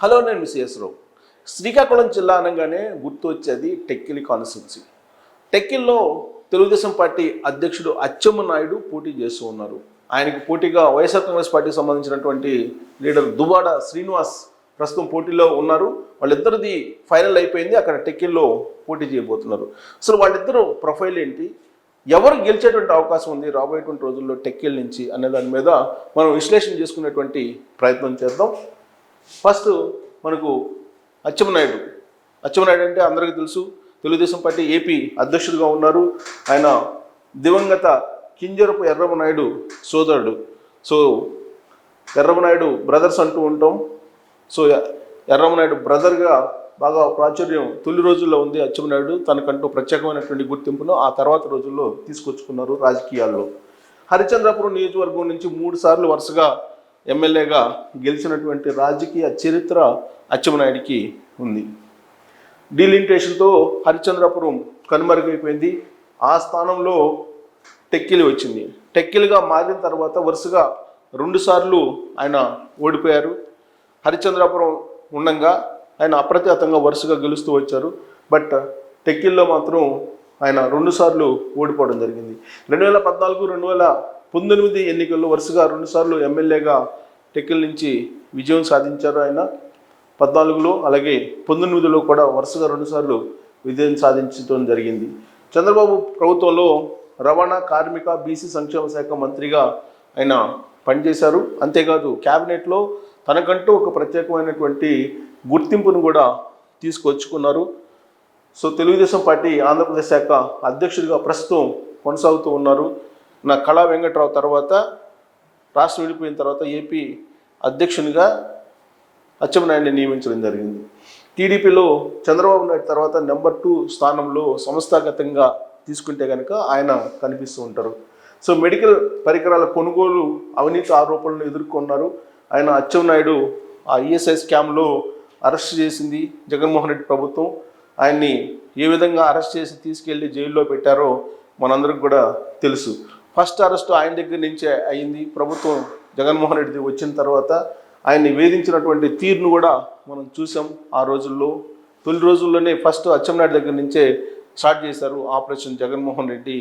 Hello నేను miss రావు శ్రీకాకుళం జిల్లా అనగానే గుర్తు వచ్చేది టెక్కిలి కాన్స్టిట్యున్సీ. టెక్కిల్లో తెలుగుదేశం పార్టీ అధ్యక్షుడు అచ్చెమ్మ నాయుడు పోటీ చేస్తూ ఉన్నారు. ఆయనకు పోటీగా వైఎస్ఆర్ కాంగ్రెస్ పార్టీకి సంబంధించినటువంటి లీడర్ దుబాడ శ్రీనివాస్ ప్రస్తుతం పోటీలో ఉన్నారు. వాళ్ళిద్దరిది ఫైనల్ అయిపోయింది. అక్కడ టెక్కిల్లో పోటీ చేయబోతున్నారు. అసలు వాళ్ళిద్దరూ ప్రొఫైల్ ఏంటి? ఎవరు గెలిచేటువంటి అవకాశం ఉంది రాబోయేటువంటి రోజుల్లో టెక్కిల్ నుంచి అనే దాని మీద మనం విశ్లేషణ చేసుకునేటువంటి ప్రయత్నం చేద్దాం. ఫస్ట్ మనకు అచ్చెన్నాయుడు అచ్చెన్నాయుడు అంటే అందరికీ తెలుసు. తెలుగుదేశం పార్టీ ఏపీ అధ్యక్షుడిగా ఉన్నారు. ఆయన దివంగత కింజరపు ఎర్రమనాయుడు సోదరుడు. సో ఎర్రమనాయుడు బ్రదర్స్ అంటూ ఉంటాం. సో ఎర్రమనాయుడు బ్రదర్గా బాగా ప్రాచుర్యం తొలి రోజుల్లో ఉంది అచ్చెన్నాయుడు తనకంటూ ప్రత్యేకమైనటువంటి గుర్తింపును ఆ తర్వాత రోజుల్లో తీసుకొచ్చుకున్నారు రాజకీయాల్లో. హరిచంద్రపురం నియోజకవర్గం నుంచి మూడు సార్లు వరుసగా ఎమ్మెల్యేగా గెలిచినటువంటి రాజకీయ చరిత్ర అచ్చెన్నాయుడికి ఉంది. డీలిమిటేషన్తో హరిచంద్రపురం కనుమరుగైపోయింది. ఆ స్థానంలో టెక్కిలి వచ్చింది. టెక్కిలిగా మారిన తర్వాత వరుసగా రెండుసార్లు ఆయన ఓడిపోయారు. హరిచంద్రపురం ఉండగా ఆయన అప్రతిహతంగా వరుసగా గెలుస్తూ వచ్చారు. బట్ టెక్కిల్లో మాత్రం ఆయన రెండుసార్లు ఓడిపోవడం జరిగింది. రెండు వేల పద్నాలుగు రెండు వేల పంతొమ్మిది ఎన్నికల్లో వరుసగా రెండుసార్లు ఎమ్మెల్యేగా టెక్కిల్ నుంచి విజయం సాధించారు ఆయన. పద్నాలుగులో అలాగే పంతొమ్మిదిలో కూడా వరుసగా రెండుసార్లు విజయం సాధించడం జరిగింది. చంద్రబాబు ప్రభుత్వంలో రవాణా కార్మిక బీసీ సంక్షేమ శాఖ మంత్రిగా ఆయన పనిచేశారు. అంతేకాదు క్యాబినెట్లో తనకంటూ ఒక ప్రత్యేకమైనటువంటి గుర్తింపును కూడా తీసుకొచ్చుకున్నారు. సో తెలుగుదేశం పార్టీ ఆంధ్రప్రదేశ్ శాఖ అధ్యక్షుడిగా ప్రస్తుతం కొనసాగుతూ ఉన్నారు. నా కళా వెంకట్రావు తర్వాత రాష్ట్రం విడిపోయిన తర్వాత ఏపీ అధ్యక్షునిగా అచ్చెన్నాయుడిని నియమించడం జరిగింది. టీడీపీలో చంద్రబాబు నాయుడు తర్వాత నెంబర్ టూ స్థానంలో సంస్థాగతంగా తీసుకుంటే కనుక ఆయన కనిపిస్తూ ఉంటారు. సో మెడికల్ పరికరాల కొనుగోలు అవినీతి ఆరోపణలను ఎదుర్కొన్నారు. ఆయన అచ్చెన్నాయుడు ఆ ఈఎస్ఐ స్కామ్లో అరెస్ట్ చేసింది జగన్మోహన్ రెడ్డి ప్రభుత్వం. ఆయన్ని ఏ విధంగా అరెస్ట్ చేసి తీసుకెళ్ళి జైల్లో పెట్టారో మనందరికి కూడా తెలుసు. ఫస్ట్ అరెస్ట్ ఆయన దగ్గర నుంచే అయింది. ప్రభుత్వం జగన్మోహన్ రెడ్డి వచ్చిన తర్వాత ఆయన్ని వేధించినటువంటి తీరును కూడా మనం చూసాం. ఆ రోజుల్లో తొలి రోజుల్లోనే ఫస్ట్ అచ్చెన్నాయుడు దగ్గర నుంచే స్టార్ట్ చేశారు ఆపరేషన్ జగన్మోహన్ రెడ్డి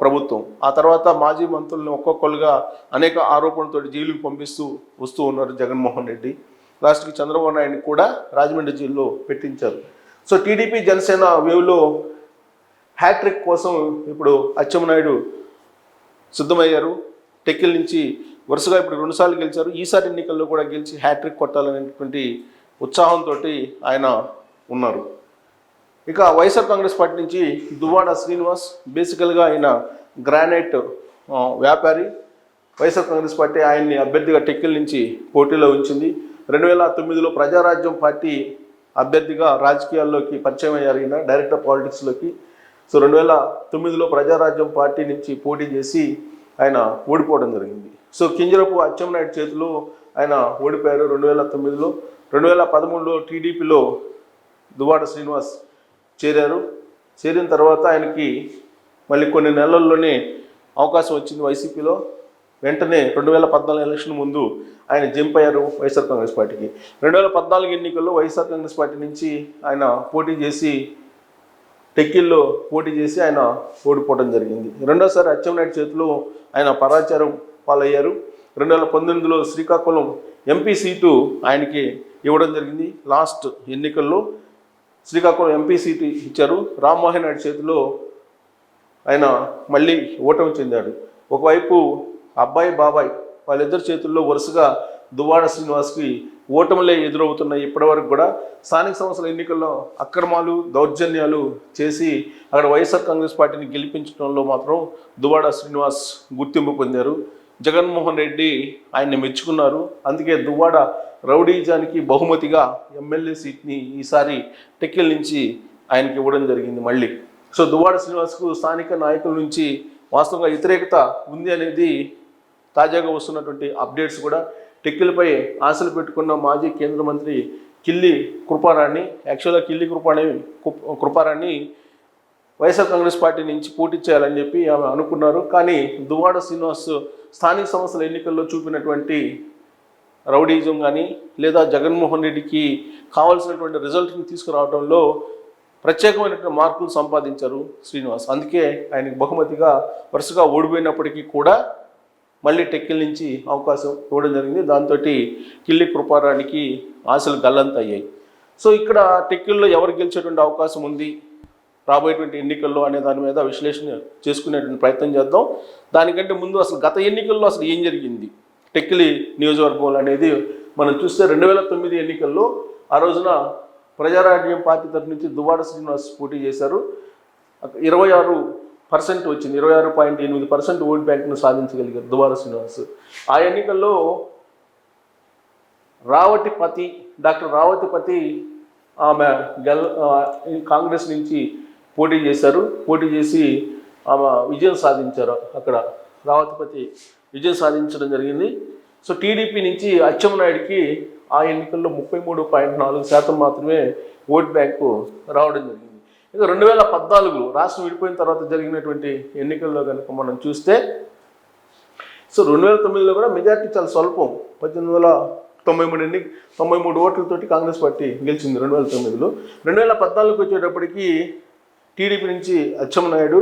ప్రభుత్వం. ఆ తర్వాత మాజీ మంత్రులను ఒక్కొక్కరుగా అనేక ఆరోపణలతో జైలుకు పంపిస్తూ వస్తూ ఉన్నారు జగన్మోహన్ రెడ్డి. లాస్ట్కి చంద్రబాబు నాయుడిని కూడా రాజమండ్రి జైల్లో పెట్టించారు. సో టీడీపీ జనసేన వేవ్లో హ్యాట్రిక్ కోసం ఇప్పుడు అచ్చెన్నాయుడు సిద్ధమయ్యారు. టెక్కిల్ నుంచి వరుసగా ఇప్పుడు రెండుసార్లు గెలిచారు. ఈసారి ఎన్నికల్లో కూడా గెలిచి హ్యాట్రిక్ కొట్టాలనేటువంటి ఉత్సాహంతో ఆయన ఉన్నారు. ఇక వైఎస్ఆర్ కాంగ్రెస్ పార్టీ నుంచి దువ్వాడ శ్రీనివాస్ బేసికల్గా ఆయన గ్రానైట్ వ్యాపారి. వైఎస్ఆర్ కాంగ్రెస్ పార్టీ ఆయన్ని అభ్యర్థిగా టెక్కిల్ నుంచి పోటీలో ఉంచింది. రెండు వేల తొమ్మిదిలో ప్రజారాజ్యం పార్టీ అభ్యర్థిగా రాజకీయాల్లోకి పరిచయం అయ్యారు ఈయన డైరెక్టర్ పాలిటిక్స్లోకి. సో రెండు వేల తొమ్మిదిలో ప్రజారాజ్యం పార్టీ నుంచి పోటీ చేసి ఆయన ఓడిపోవడం జరిగింది. సో కింజరపు అచ్చెంనాయుడు చేతిలో ఆయన ఓడిపోయారు రెండు వేల తొమ్మిదిలో. రెండు వేల పదమూడులో టీడీపీలో దువాడ శ్రీనివాస్ చేరారు. చేరిన తర్వాత ఆయనకి మళ్ళీ కొన్ని నెలల్లోనే అవకాశం వచ్చింది వైసీపీలో. వెంటనే రెండు వేల పద్నాలుగు ఎలక్షన్ ముందు ఆయన జంప్ అయ్యారు వైఎస్ఆర్ కాంగ్రెస్ పార్టీకి. రెండు వేల పద్నాలుగు ఎన్నికల్లో వైఎస్ఆర్ కాంగ్రెస్ పార్టీ నుంచి ఆయన పోటీ చేసి టెక్కిల్లో పోటీ చేసి ఆయన ఓడిపోవడం జరిగింది. రెండోసారి అచ్చెన్నాయుడు చేతిలో ఆయన పరాచారం పాలయ్యారు. రెండు వేల పంతొమ్మిదిలో శ్రీకాకుళం ఎంపీ సీటు ఆయనకి ఇవ్వడం జరిగింది. లాస్ట్ ఎన్నికల్లో శ్రీకాకుళం ఎంపీ సీటు ఇచ్చారు. రామ్మోహన్ నాయుడు చేతిలో ఆయన మళ్ళీ ఓటమి చెందాడు. ఒకవైపు అబ్బాయి బాబాయ్ వాళ్ళిద్దరి చేతుల్లో వరుసగా దువ్వాడ శ్రీనివాస్కి ఓటములే ఎదురవుతున్నాయి ఇప్పటివరకు కూడా. స్థానిక సంస్థల ఎన్నికల్లో అక్రమాలు దౌర్జన్యాలు చేసి అక్కడ వైఎస్ఆర్ కాంగ్రెస్ పార్టీని గెలిపించడంలో మాత్రం దువ్వాడ శ్రీనివాస్ గుర్తింపు పొందారు. జగన్మోహన్ రెడ్డి ఆయన్ని మెచ్చుకున్నారు. అందుకే దువ్వాడ రౌడీజానికి బహుమతిగా ఎమ్మెల్యే సీట్ని ఈసారి టెక్కిల్ నుంచి ఆయనకి ఇవ్వడం జరిగింది మళ్ళీ. సో దువ్వాడ శ్రీనివాస్కు స్థానిక నాయకుల నుంచి వాస్తవంగా వ్యతిరేకత ఉంది అనేది తాజాగా వస్తున్నటువంటి అప్డేట్స్ కూడా టెక్కిలపై ఆశలు పెట్టుకున్న మాజీ కేంద్ర మంత్రి కిల్లి కృపారాణి. యాక్చువల్గా Killi Krupani Kruparani YSR Congress party నుంచి పోటీ చేయాలని చెప్పి ఆమె అనుకున్నారు. కానీ దువాడ శ్రీనివాస్ స్థానిక సంస్థల ఎన్నికల్లో చూపినటువంటి రౌడీజం కానీ లేదా జగన్మోహన్ రెడ్డికి కావాల్సినటువంటి రిజల్ట్ని తీసుకురావడంలో ప్రత్యేకమైనటువంటి మార్కులు సంపాదించారు శ్రీనివాస్. అందుకే ఆయనకి బహుమతిగా వరుసగా ఓడిపోయినప్పటికీ కూడా మళ్ళీ టెక్కిల్ నుంచి అవకాశం ఇవ్వడం జరిగింది. దాంతో కిల్లి కృపారానికి ఆశలు గల్లంత అయ్యాయి సో ఇక్కడ టెక్కిల్లో ఎవరు గెలిచేటువంటి అవకాశం ఉంది? రాబోయేటువంటి ఎన్నికల్లో అనే దాని మీద విశ్లేషణ చేసుకునేటువంటి ప్రయత్నం చేద్దాం. దానికంటే ముందు అసలు గత ఎన్నికల్లో అసలు ఏం జరిగింది? టెక్కిలి నియోజకవర్గంలో అనేది మనం చూస్తే రెండు వేల తొమ్మిది ఎన్నికల్లో ఆ రోజున ప్రజారాజ్యం పార్టీ తరఫు నుంచి దువ్వాడ శ్రీనివాస్ పోటీ చేశారు. ఇరవై ఆరు పర్సెంట్ వచ్చింది ఇరవై ఆరు పాయింట్ ఎనిమిది పర్సెంట్ ఓట్ బ్యాంక్ను సాధించగలిగారు దువార శ్రీనివాస్. ఆ ఎన్నికల్లో రావటిపతి డాక్టర్ రావతిపతి ఆమె గెల్ కాంగ్రెస్ నుంచి పోటీ చేశారు. పోటీ చేసి ఆమె విజయం సాధించారు అక్కడ. రావతిపతి విజయం సాధించడం జరిగింది. సో టీడీపీ నుంచి అచ్చెన్నాయుడికి ఆ ఎన్నికల్లో ముప్పై మూడు పాయింట్ నాలుగు శాతం మాత్రమే ఓట్ బ్యాంకు రావడం జరిగింది. ఇక రెండు వేల పద్నాలుగు రాష్ట్రం విడిపోయిన తర్వాత జరిగినటువంటి ఎన్నికల్లో కనుక మనం చూస్తే సో రెండు వేల తొమ్మిదిలో కూడా మెజార్టీ చాలా స్వల్పం. పద్దెనిమిది వందల తొంభై మూడు ఎన్ని తొంభై మూడు ఓట్లతోటి కాంగ్రెస్ పార్టీ గెలిచింది రెండు వేల తొమ్మిదిలో. రెండు వేల పద్నాలుగుకి వచ్చేటప్పటికి టీడీపీ నుంచి అచ్చెన్నాయుడు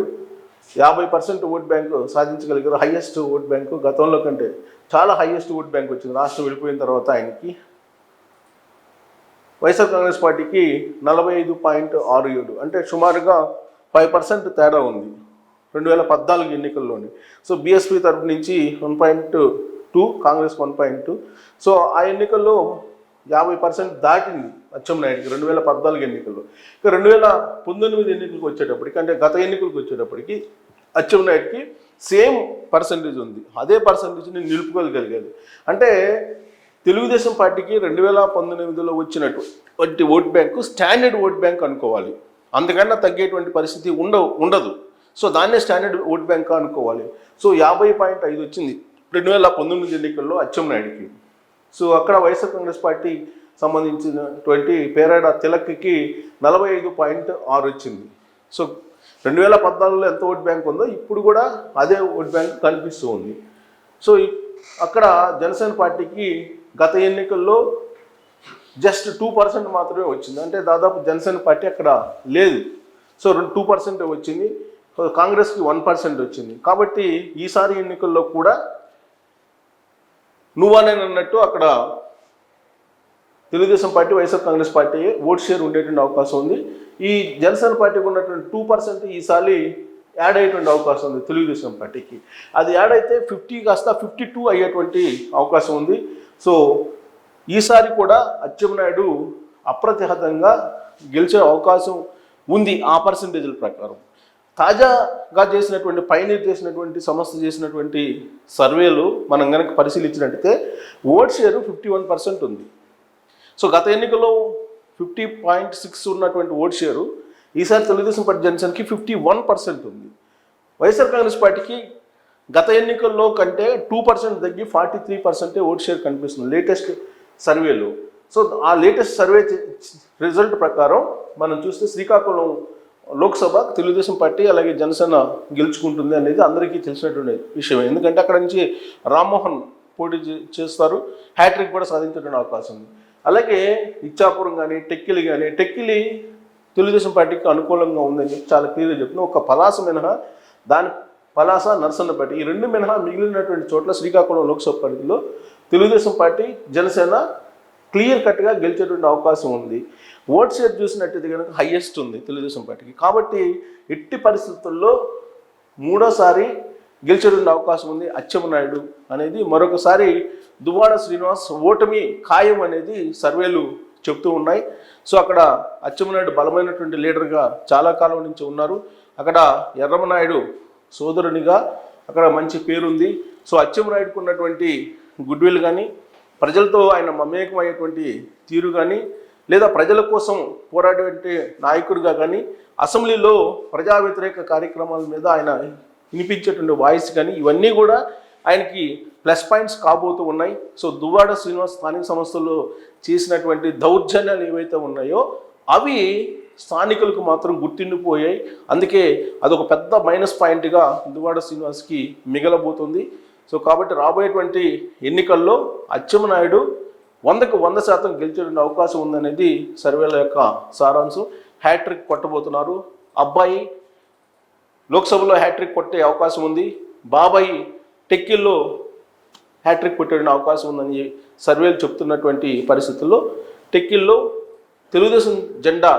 యాభై పర్సెంట్ ఓట్ బ్యాంకు సాధించగలిగారు. హైయెస్ట్ ఓట్ బ్యాంకు గతంలో కంటే చాలా హైయెస్ట్ ఓట్ బ్యాంక్ వచ్చింది. రాష్ట్రం విడిపోయిన తర్వాత ఆయనకి వైఎస్ఆర్ కాంగ్రెస్ పార్టీకి నలభై ఐదు పాయింట్ ఆరు ఏడు అంటే సుమారుగా ఫైవ్ పర్సెంట్ తేడా ఉంది రెండు వేల పద్నాలుగు ఎన్నికల్లోని. సో బీఎస్పీ తరపు నుంచి one point two Congress one point two. So ఆ ఎన్నికల్లో యాభై పర్సెంట్ దాటింది అచ్చెంనాయుడికి రెండు వేల పద్నాలుగు ఎన్నికల్లో. ఇక రెండు వేల పంతొమ్మిది ఎన్నికలకు వచ్చేటప్పటికి అంటే గత ఎన్నికలకు వచ్చేటప్పటికి అచ్చెంనాయుడికి సేమ్ పర్సంటేజ్ ఉంది. అదే పర్సంటేజ్ని నిలుపుకోగలిగేది అంటే తెలుగుదేశం పార్టీకి రెండు వేల పంతొమ్మిదిలో వచ్చినటువంటి vote bank standard vote bank అనుకోవాలి. అంతకన్నా తగ్గేటువంటి పరిస్థితి ఉండవు ఉండదు. సో దాన్నే స్టాండర్డ్ ఓట్ బ్యాంక్ అనుకోవాలి. సో యాభై పాయింట్ ఐదు వచ్చింది రెండు వేల పంతొమ్మిది ఎన్నికల్లో అచ్చెన్నాయుడికి. సో అక్కడ వైఎస్ఆర్ కాంగ్రెస్ పార్టీ సంబంధించినటువంటి పేరాడ తిలక్కి నలభై ఐదు పాయింట్ ఆరు వచ్చింది. సో రెండు వేల పద్నాలుగులో ఎంత ఓట్ బ్యాంక్ ఉందో ఇప్పుడు కూడా అదే ఓట్ బ్యాంక్ కనిపిస్తూ ఉంది. సో అక్కడ జనసేన పార్టీకి గత ఎన్నికల్లో జస్ట్ టూ పర్సెంట్ మాత్రమే వచ్చింది. అంటే దాదాపు జనసేన పార్టీ అక్కడ లేదు. సో రెండు టూ పర్సెంట్ వచ్చింది. కాంగ్రెస్కి వన్ పర్సెంట్ వచ్చింది. కాబట్టి ఈసారి ఎన్నికల్లో కూడా నువ్వనేనన్నట్టు అక్కడ Telugu Desam party YSR Congress party vote share ఉండేటువంటి అవకాశం ఉంది. ఈ జనసేన పార్టీకి ఉన్నటువంటి టూ పర్సెంట్ ఈసారి యాడ్ అయ్యేటువంటి అవకాశం ఉంది తెలుగుదేశం పార్టీకి. అది యాడ్ అయితే ఫిఫ్టీ కాస్త ఫిఫ్టీ టూ అయ్యేటువంటి అవకాశం ఉంది. సో ఈసారి కూడా అచ్చెన్నాయుడు అప్రతిహతంగా గెలిచే అవకాశం ఉంది ఆ పర్సంటేజ్ల ప్రకారం. తాజాగా చేసినటువంటి పైనీర్ చేసినటువంటి సంస్థ చేసినటువంటి సర్వేలు మనం కనుక పరిశీలించినట్టయితే vote share fifty one percent ఉంది. సో గత ఎన్నికలో ఫిఫ్టీ పాయింట్ సిక్స్ ఉన్నటువంటి ఓట్ షేరు ఈసారి తెలుగుదేశం పార్టీ జనసేనకి ఫిఫ్టీ వన్ పర్సెంట్ ఉంది. వైఎస్ఆర్ కాంగ్రెస్ పార్టీకి గత ఎన్నికల్లో కంటే టూ పర్సెంట్ తగ్గి ఫార్టీ త్రీ పర్సెంటే ఓట్ షేర్ కనిపిస్తుంది లేటెస్ట్ సర్వేలో. సో ఆ లేటెస్ట్ సర్వే రిజల్ట్ ప్రకారం మనం చూస్తే శ్రీకాకుళం లోక్సభ తెలుగుదేశం పార్టీ అలాగే జనసేన గెలుచుకుంటుంది అనేది అందరికీ తెలిసినటువంటి విషయం ఎందుకంటే అక్కడ నుంచి రామ్మోహన్ పోటీ చే- చేస్తారు. హ్యాట్రిక్ కూడా సాధించడానికి అవకాశం ఉంది. అలాగే ఇచ్చాపురం కానీ టెక్కిలి కానీ టెక్కిలి తెలుగుదేశం పార్టీకి అనుకూలంగా ఉందని చాలా క్లియర్గా చెప్తున్నాం ఒక పలాస మినహా దాని పలాస నర్సన్నపేట. ఈ రెండు మినహా మిగిలినటువంటి చోట్ల శ్రీకాకుళం లోక్సభ పరిధిలో తెలుగుదేశం పార్టీ జనసేన క్లియర్ కట్గా గెలిచేటువంటి అవకాశం ఉంది. ఓట్ షేర్ చూసినట్టయితే కనుక హైయెస్ట్ ఉంది తెలుగుదేశం పార్టీకి. కాబట్టి ఎట్టి పరిస్థితుల్లో మూడోసారి గెలిచేటువంటి అవకాశం ఉంది అచ్చెన్నాయుడు అనేది. మరొకసారి దువ్వాడ శ్రీనివాస్ ఓటమి ఖాయం అనేది సర్వేలు చెప్తూ ఉన్నాయి. సో అక్కడ అచ్చెన్నాయుడు బలమైనటువంటి లీడర్గా చాలా కాలం నుంచి ఉన్నారు. అక్కడ ఎర్రమనాయుడు సోదరునిగా అక్కడ మంచి పేరుంది. సో అచ్చెన్నాయుడుకు ఉన్నటువంటి గుడ్ విల్ కానీ ప్రజలతో ఆయన మమేకమయ్యేటువంటి తీరు కానీ లేదా ప్రజల కోసం పోరాడేటువంటి నాయకుడిగా కానీ అసెంబ్లీలో ప్రజా వ్యతిరేక కార్యక్రమాల మీద ఆయన వినిపించేటువంటి వాయిస్ కానీ ఇవన్నీ కూడా ఆయనకి ప్లస్ పాయింట్స్ కాబోతూ ఉన్నాయి. సో దువ్వాడ శ్రీనివాస్ స్థానిక సంస్థల్లో చేసినటువంటి దౌర్జన్యాలు ఏవైతే ఉన్నాయో అవి స్థానికులకు మాత్రం గుర్తుండిపోయాయి. అందుకే అదొక పెద్ద మైనస్ పాయింట్గా హిందువాడ శ్రీనివాస్కి మిగలబోతుంది. సో కాబట్టి రాబోయేటువంటి ఎన్నికల్లో అచ్చెమనాయుడు వందకు వంద శాతం గెలిచే అవకాశం ఉందనేది సర్వేల యొక్క సారాంశం. హ్యాట్రిక్ కొట్టబోతున్నారు. అబ్బాయి లోక్సభలో హ్యాట్రిక్ కొట్టే అవకాశం ఉంది. బాబాయి టెక్కిల్లో హ్యాట్రిక్ కొట్టే అవకాశం ఉందని సర్వేలు చెప్తున్నటువంటి పరిస్థితుల్లో టెక్కిల్లో తెలుగుదేశం జెండా